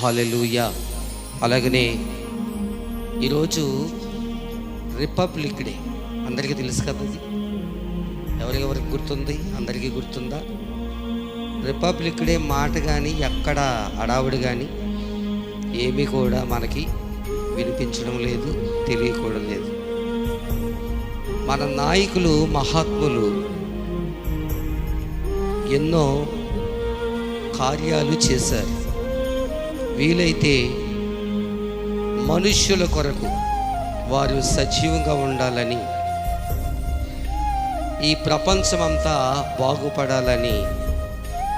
Hallelujah అలాగనే ఈరోజు republic day. అందరికీ తెలుసు కదా అది ఎవరికెవరికి గుర్తుంది? అందరికీ గుర్తుందా? రిపబ్లిక్ డే మాట కానీ ఎక్కడ అడావుడు కానీ ఏమీ కూడా మనకి వినిపించడం లేదు తెలియకూడదు లేదు. మన నాయకులు మహాత్ములు ఎన్నో కార్యాలు చేశారు. వీలైతే మనుష్యుల కొరకు వారు సజీవంగా ఉండాలని ఈ ప్రపంచమంతా బాగుపడాలని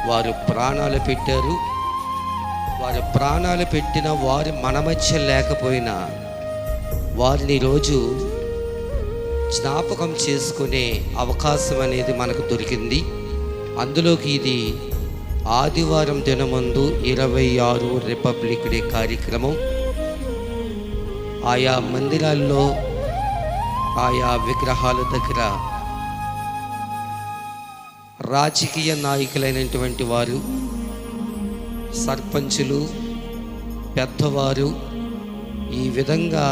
వారు ప్రాణాలు పెట్టారు. వారు ప్రాణాలు పెట్టిన వారు మన మధ్య లేకపోయినా వారిని రోజు జ్ఞాపకం చేసుకునే అవకాశం అనేది మనకు దొరికింది. అందులోకి ఇది ఆదివారం దినమందు ఇరవై ఆరు రిపబ్లిక్ డే కార్యక్రమం. ఆయా మందిరాల్లో ఆయా విగ్రహాల దగ్గర రాజకీయ నాయకులైనటువంటి వారు సర్పంచులు పెద్దవారు ఈ విధంగా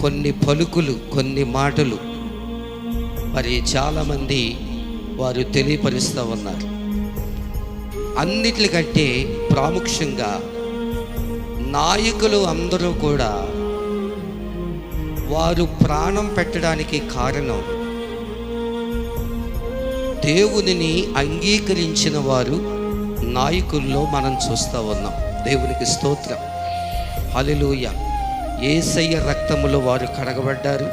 కొన్ని పలుకులు కొన్ని మాటలు మరి చాలామంది వారు తెలియపరుస్తూ ఉన్నారు. అన్నిటికంటే ప్రాముఖ్యంగా నాయకులు అందరూ కూడా వారు ప్రాణం పెట్టడానికి కారణం దేవునిని అంగీకరించిన వారు నాయకుల్లో మనం చూస్తూ ఉన్నాం. దేవునికి స్తోత్రం. హల్లెలూయ. ఏసయ్య రక్తములో వారు కడగబడ్డారు.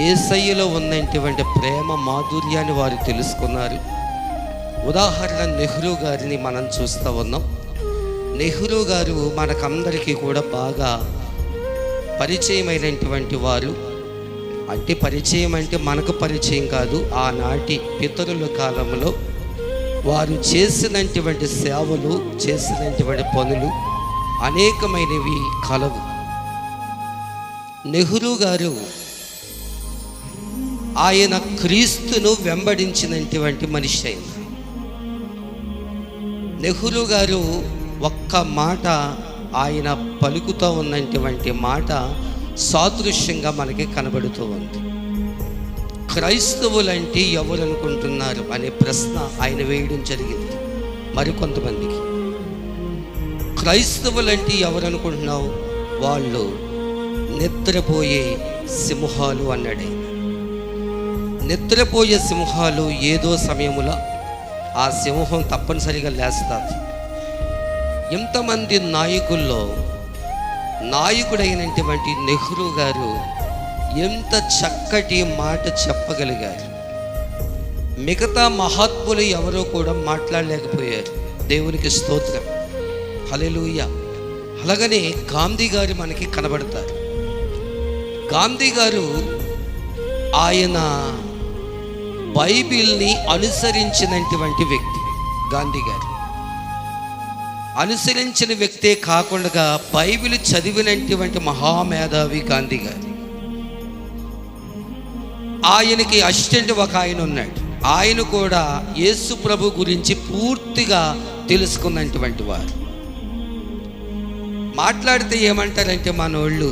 ఏసయ్యలో ఉన్నటువంటి ప్రేమ మాధుర్యాన్ని వారు తెలుసుకున్నారు. ఉదాహరణ నెహ్రూ గారిని మనం చూస్తూ ఉన్నాం. నెహ్రూ గారు మనకందరికీ కూడా బాగా పరిచయమైనటువంటి వారు. అంటే పరిచయం అంటే మనకు పరిచయం కాదు ఆనాటి పితరుల కాలంలో వారు చేసినటువంటి సేవలు చేసినటువంటి పనులు అనేకమైనవి కలవు. నెహ్రూ గారు ఆయన క్రీస్తును వెంబడించినటువంటి మనిషి అయింది నెహ్రూ గారు ఒక్క మాట ఆయన పలుకుతూ ఉన్నటువంటి మాట సాదృశ్యంగా మనకి కనబడుతూ ఉంది. క్రైస్తవులంటే ఎవరు అనుకుంటున్నారు అనే ప్రశ్న ఆయన వేయడం జరిగింది మరికొంతమందికి. క్రైస్తవులంటే ఎవరు అనుకుంటున్నావు వాళ్ళు నిద్రపోయే సింహాలు అన్నాడు నిద్రపోయే సింహాలు ఏదో సమయంలో ఆ సింహం తప్పనిసరిగా లేస్తుంది ఇంతమంది నాయకుల్లో నాయకుడైనటువంటి నెహ్రూ గారు ఎంత చక్కటి మాట చెప్పగలిగారు. మిగతా మహాత్ములు ఎవరో కూడా మాట్లాడలేకపోయారు. దేవునికి స్తోత్రం. హలెలూయ అలాగనే గాంధీ గారు మనకి కనబడతారు. గాంధీ గారు ఆయన బైబిల్ని అనుసరించినటువంటి వ్యక్తి గాంధీ గారు. అనుసరించిన వ్యక్తే కాకుండా బైబిల్ చదివినటువంటి మహామేధావి గాంధీ గారు. ఆయనకి అసిస్టెంట్ ఒక ఆయన ఉన్నాడు. ఆయన కూడా యేసు ప్రభు గురించి పూర్తిగా తెలుసుకున్నటువంటి వారు. మాట్లాడితే ఏమంటారంటే మనోళ్ళు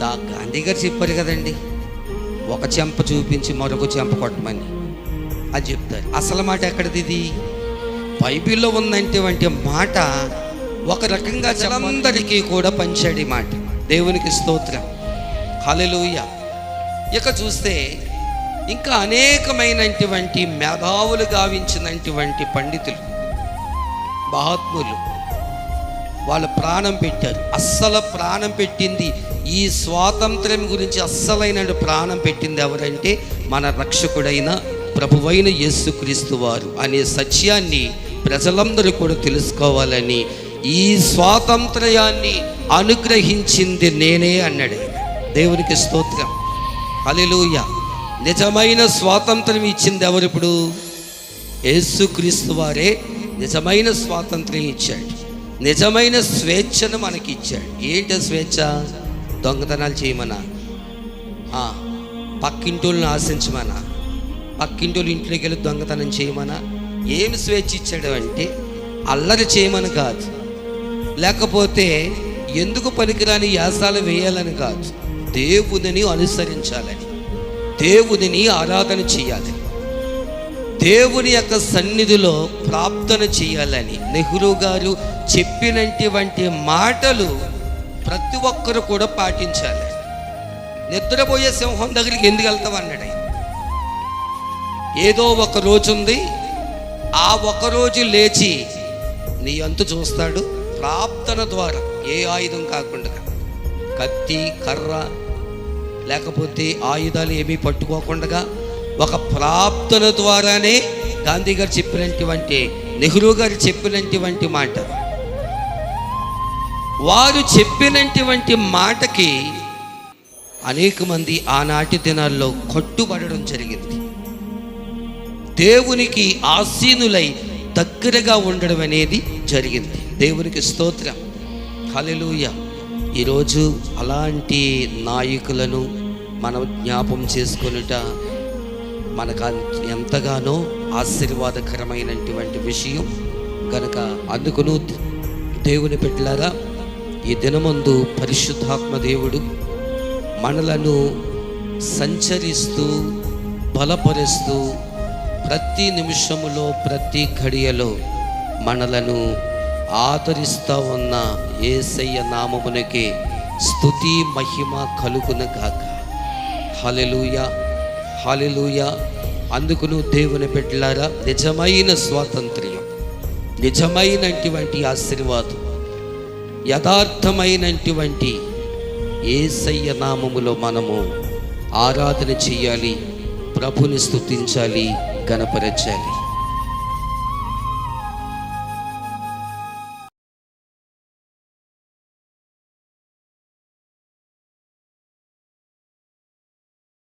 దా గాంధీ గారు చెప్పారు కదండి. ఒక చెంప చూపించి మరొక చెంప కొట్టమని. అది చెప్తారు. అసలు మాట ఎక్కడిది ఇది? బైబిల్లో ఉన్నటువంటి మాట ఒక రకంగా జనందరికీ కూడా పంచాడు మాట. దేవునికి స్తోత్రం. హలలుయ ఇక చూస్తే ఇంకా అనేకమైనటువంటి మేధావులు గావించినటువంటి పండితులు మహాత్ములు. వాళ్ళు ప్రాణం పెట్టారు. అస్సలు ప్రాణం పెట్టింది. ఈ స్వాతంత్ర్యం గురించి అస్సలైన ప్రాణం పెట్టింది ఎవరంటే మన రక్షకుడైన ప్రభువైన యేసుక్రీస్తు వారు అనే సత్యాన్ని ప్రజలందరూ కూడా తెలుసుకోవాలని ఈ స్వాతంత్ర్యాన్ని అనుగ్రహించింది నేనే అన్నాడు. దేవునికి స్తోత్రం. అలెలుయ నిజమైన స్వాతంత్రం ఇచ్చింది ఎవరు ఇప్పుడు? యేసుక్రీస్తు వారే నిజమైన స్వాతంత్రం ఇచ్చాడు. నిజమైన స్వేచ్ఛను మనకి ఇచ్చాడు ఏంటి స్వేచ్ఛ? దొంగతనాలు చేయమనా? పక్కింటోళ్ళని ఆశించమనా? పక్కింటోళ్ళు ఇంట్లోకి వెళ్ళి దొంగతనం చేయమనా? ఏమి స్వేచ్ఛ ఇచ్చాడు అంటే అల్లరి చేయమని కాదు. లేకపోతే ఎందుకు పనికిరాని యాసాలు వేయాలని కాదు. దేవుడిని అనుసరించాలని దేవుడిని ఆరాధన చేయాలి దేవుని యొక్క సన్నిధిలో ప్రార్థన చేయాలని నెహ్రూ గారు చెప్పినటువంటి మాటలు ప్రతి ఒక్కరు కూడా పాటించాలి. నిద్రపోయే సింహం దగ్గరికి ఎందుకు వెళ్తావు అన్నాడు ఏదో ఒక రోజు ఉంది. ఆ ఒక రోజు లేచి నీ అంతు చూస్తాడు. ప్రార్థన ద్వారా ఏ ఆయుధం కాకుండా కత్తి కర్ర లేకపోతే ఆయుధాలు ఏమీ పట్టుకోకుండా ఒక ప్రాప్తుల ద్వారానే గాంధీ గారు చెప్పినటువంటి నెహ్రూ గారు చెప్పినటువంటి మాట. వారు చెప్పినటువంటి మాటకి అనేక మంది ఆనాటి దినాల్లో కట్టుబడడం జరిగింది. దేవునికి ఆసీనులై దగ్గరగా ఉండడం అనేది జరిగింది. దేవునికి స్తోత్రం. హల్లెలూయ. ఈరోజు అలాంటి నాయకులను మనం జ్ఞాపం చేసుకొనుట మనకు ఎంతగానో ఆశీర్వాదకరమైనటువంటి విషయం. కనుక అందుకును దేవుని పెట్టారా ఈ దినమందు పరిశుద్ధాత్మ దేవుడు మనలను సంచరిస్తూ బలపరుస్తూ ప్రతి నిమిషములో ప్రతి ఘడియలో మనలను ఆదరిస్తూ ఉన్న ఏసయ్య నామమునకే స్థుతి మహిమ కలుగున గాక. హలెలూయ హలెలూయ అందుకును దేవుని బిడ్డలారా నిజమైన స్వాతంత్ర్యం నిజమైనటువంటి ఆశీర్వాదం యథార్థమైనటువంటి ఏసయ్య నామములో మనము ఆరాధన చేయాలి ప్రభుని స్థుతించాలి గణపరచాలి.